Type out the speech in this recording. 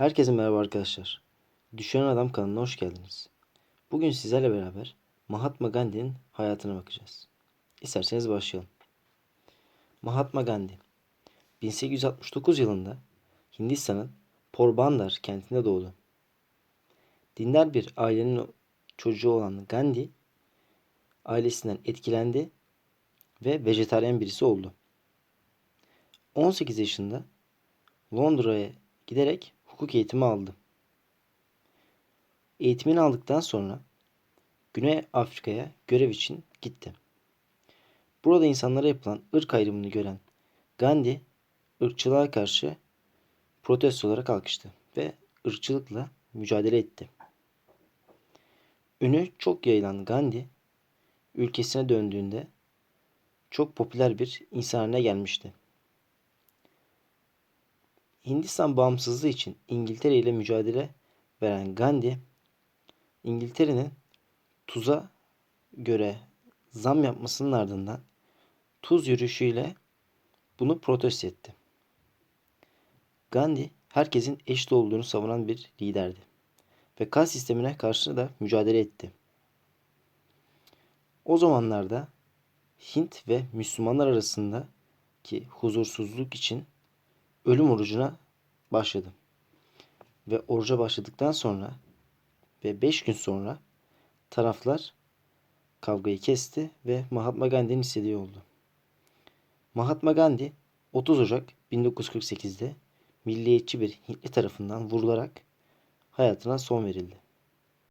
Herkese merhaba arkadaşlar. Düşünen Adam kanalına hoş geldiniz. Bugün sizlerle beraber Mahatma Gandhi'nin hayatına bakacağız. İsterseniz başlayalım. Mahatma Gandhi 1869 yılında Hindistan'ın Porbandar kentinde doğdu. Dindar bir ailenin çocuğu olan Gandhi ailesinden etkilendi ve vejetaryen birisi oldu. 18 yaşında Londra'ya giderek hukuk eğitimi aldı. Eğitimini aldıktan sonra Güney Afrika'ya görev için gitti. Burada insanlara yapılan ırk ayrımını gören Gandhi ırkçılığa karşı protestolara kalkıştı ve ırkçılıkla mücadele etti. Ünü çok yayılan Gandhi ülkesine döndüğünde çok popüler bir insan haline gelmişti. Hindistan bağımsızlığı için İngiltere ile mücadele veren Gandhi, İngiltere'nin tuza göre zam yapmasının ardından tuz yürüyüşüyle bunu protesto etti. Gandhi herkesin eşit olduğunu savunan bir liderdi ve kas sistemine karşı da mücadele etti. O zamanlarda Hint ve Müslümanlar arasındaki huzursuzluk için ölüm orucuna başladı. Ve oruca başladıktan sonra ve 5 gün sonra taraflar kavgayı kesti ve Mahatma Gandhi'nin istediği oldu. Mahatma Gandhi 30 Ocak 1948'de milliyetçi bir Hintli tarafından vurularak hayatına son verildi.